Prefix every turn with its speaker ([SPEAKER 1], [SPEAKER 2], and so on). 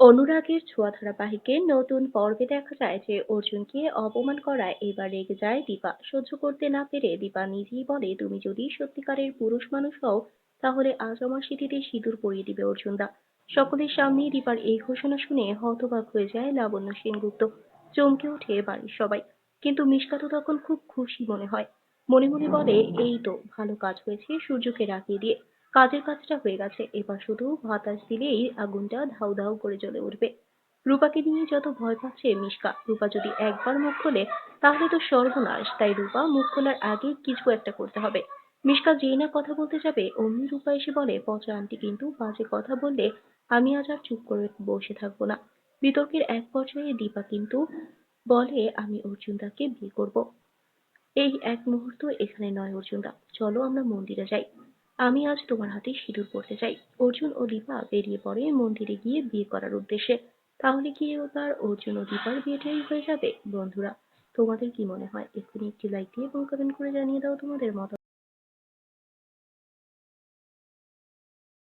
[SPEAKER 1] অনুরাগের ছোঁয়া ধারাবাহিকে নতুন পর্বে দেখা যায় যে অর্জুনকে অপমান করায় এবার রেগে যায় দীপা। সহ্য করতে না পেরে দীপা নিজেই বলে, তুমি যদি সত্যিকারের পুরুষ মানুষ হও, তাহলে আজ আমার সিঁথিতে সিঁদুর পরিয়ে দিবে অর্জুনদা। সকলের সামনে দীপার এই ঘোষণা শুনে হতবাক হয়ে যায় লাবণ্য সেনগুপ্ত। চমকে ওঠে বাড়ির সবাই। কিন্তু মিশকা তো তখন খুব খুশি মনে হয়। মনে মনে বলে, এই তো, ভালো কাজ হয়েছে সূর্যকে রাখিয়ে দিয়ে। কাজের কাজটা হয়ে গেছে। এবার শুধু বাতাস দিলেই আগুনটা ধাউ ধাউ করে জ্বলে উঠবে। রূপাকে নিয়ে যত ভয় পাচ্ছে মিশকা, রূপা যদি একবার মুখ খোলে, তাহলে তো সর্বনাশ। তাই রূপা মুখ খোলার আগে কিছু একটা করতে হবে। মিশকা যেই না কথা বলতে যাবে, অমনি রূপা এসে বলে, পচা আন্টি কিন্তু বাজে কথা বললে আমি আজ আর চুপ করে বসে থাকব না। বিতর্কের এক পর্যায়ে দীপা কিন্তু বলে, আমি অর্জুনদাকে বিয়ে করব। এই এক মুহূর্ত এখানে নয় অর্জুনদা। চলো আমরা মন্দিরে যাই। আমি আজ তোমার হাতে সিঁদুর পড়তে চাই। অর্জুন ও দীপা বেরিয়ে পড়ে মন্দিরে গিয়ে বিয়ে করার উদ্দেশ্যে। তাহলে কি এবার অর্জুন ও দীপার বিয়েটাই হয়ে যাবে, বন্ধুরা? তোমাদের কি মনে হয়? এক্ষুনি একটি লাইক দিয়ে এবং কমেন্ট করে জানিয়ে দাও তোমাদের মত